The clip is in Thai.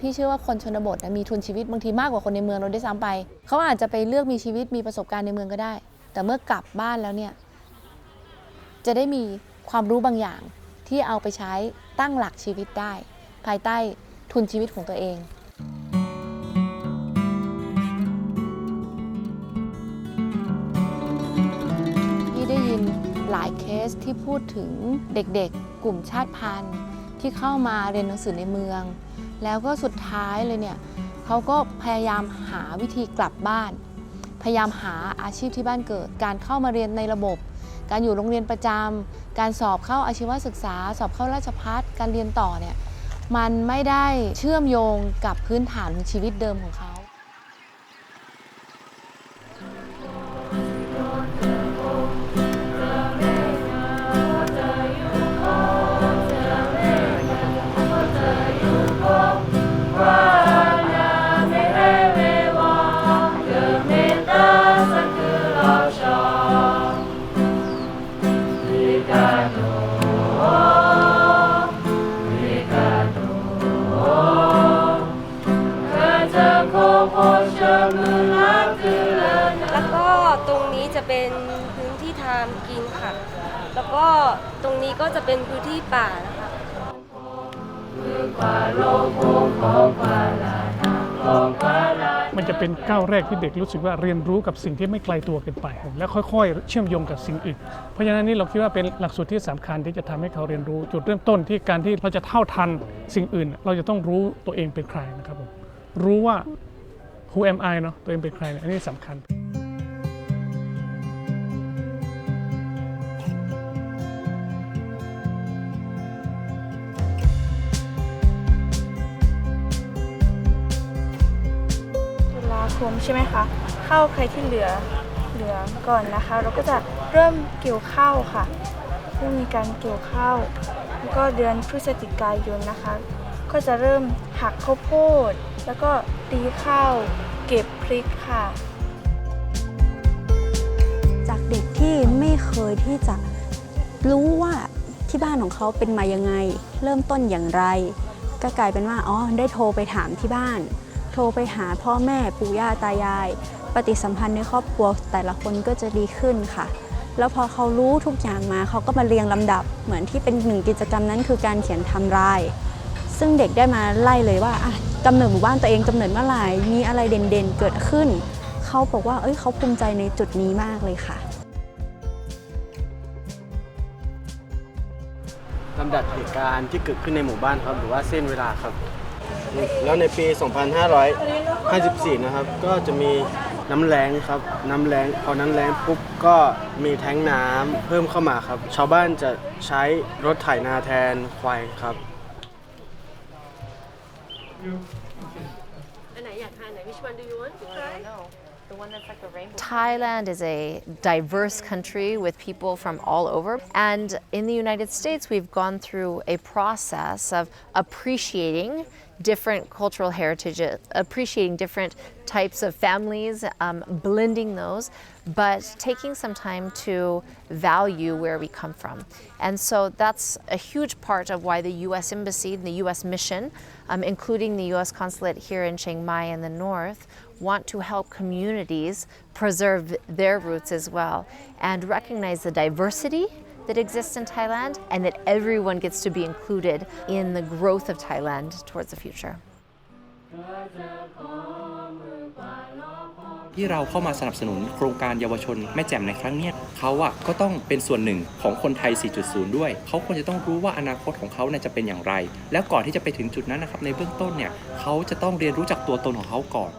พี่เชื่อว่าคนชนบทนะมีทุนชีวิตบางทีมากกว่าคนในเมืองเราได้ซ้ำไป เขาอาจจะไปเลือกมีชีวิตมีประสบการณ์ในเมืองก็ได้ แต่เมื่อกลับบ้านแล้วเนี่ยจะได้มีความรู้บางอย่างที่เอาไปใช้ตั้งหลักชีวิตได้ ภายใต้ทุนชีวิตของตัวเอง พี่ได้ยินหลายเคสที่พูดถึงเด็กๆ กลุ่มชาติพันธุ์ ที่เข้ามาเรียนหนังสือในเมือง แล้วก็สุดท้ายเลยเนี่ยเขาก็พยายามหาวิธีกลับบ้าน พยายามหาอาชีพที่บ้านเกิด การเข้ามาเรียนในระบบ การอยู่โรงเรียนประจำการสอบเข้าอาชีวศึกษา สอบเข้าราชพัฒการเรียนต่อเนี่ยมันไม่ได้เชื่อมโยงกับพื้นฐานชีวิตเดิมของเขา จะเป็นพื้นที่ทามกินค่ะ แล้วก็ตรงนี้ก็จะเป็นพื้นที่ป่านะคะมันจะเป็นก้าวแรกที่เด็กรู้สึกว่าเรียนรู้กับสิ่งที่ไม่ไกลตัวเกินไป แล้วค่อยๆ เชื่อมโยงกับสิ่งอื่น เพราะฉะนั้นนี่เราคิดว่าเป็นหลักสูตรที่สำคัญที่จะทำให้เขาเรียนรู้ จุดเริ่มต้นที่การที่เราจะเท่าทันสิ่งอื่น เราจะต้องรู้ตัวเองเป็นใครนะครับผมรู้ว่า who am I เนาะตัวเองเป็นใครเนี่ยอันนี้สำคัญ คมใช่ไหมคะข้าวใครที่เหลือเหลือก่อนนะคะ เราก็จะเริ่มเกี่ยวข้าวค่ะ เริ่มมีการเกี่ยวข้าวแล้วก็เดือนพฤศจิกายนนะคะ ก็จะเริ่มหักข้าวโพด แล้วก็ตีข้าวเก็บพริกค่ะ จากเด็กที่ไม่เคยที่จะรู้ว่าที่บ้านของเขาเป็นมายังไง เริ่มต้นอย่างไร ก็กลายเป็นว่าอ๋อได้โทรไปถามที่บ้าน โทรไปหาพ่อแม่ปู่ย่าตายาย ปฏิสัมพันธ์ในครอบครัวแต่ละคนก็จะดีขึ้นค่ะ แล้วพอเขารู้ทุกอย่างมาเขาก็มาเรียงลำดับ เหมือนที่เป็นหนึ่งกิจกรรมนั้นคือการเขียนทำราย ซึ่งเด็กได้มาไล่เลยว่าอะกำเนิดหมู่บ้านตัวเองกำเนิดเมื่อไหร่มีอะไรเด่นๆเกิดขึ้น เขาบอกว่าเอ้ยเขาภูมิใจในจุดนี้มากเลยค่ะลำดับเหตุการณ์ที่เกิดขึ้นในหมู่บ้านครับหรือว่าเส้นเวลาครับ แล้วในปี 2554 นะครับ ก็จะมีน้ำแรงครับ น้ำแรงพอน้ำแรงปุ๊บก็มีแท้งน้ำเพิ่มเข้ามาครับ ชาวบ้านจะใช้รถไถนาแทนควายครับ Thailand is a diverse country with people from all over. And in the United States, we've gone through a process of appreciating different cultural heritages, appreciating different types of families, um, blending those, but taking some time to value where we come from. And so that's a huge part of why the US Embassy and the US Mission, um, including the US Consulate here in Chiang Mai in the north, want to help communities preserve their roots as well and recognize the diversity that exists in Thailand and that everyone gets to be included in the growth of Thailand towards the future. ที่เราเข้ามาสนับสนุนโครงการเยาวชนแม่แจ่มในครั้งเนี้ยเขาอะก็ต้องเป็นส่วนหนึ่งของคนไทย 4.0 ด้วย เขาควรจะต้องรู้ว่าอนาคตของเขาเนี่ยจะเป็นอย่างไร แล้วก่อนที่จะไปถึงจุดนั้นนะครับในเบื้องต้นเนี่ยเขาจะต้องเรียนรู้จักตัวตนของเขาก่อน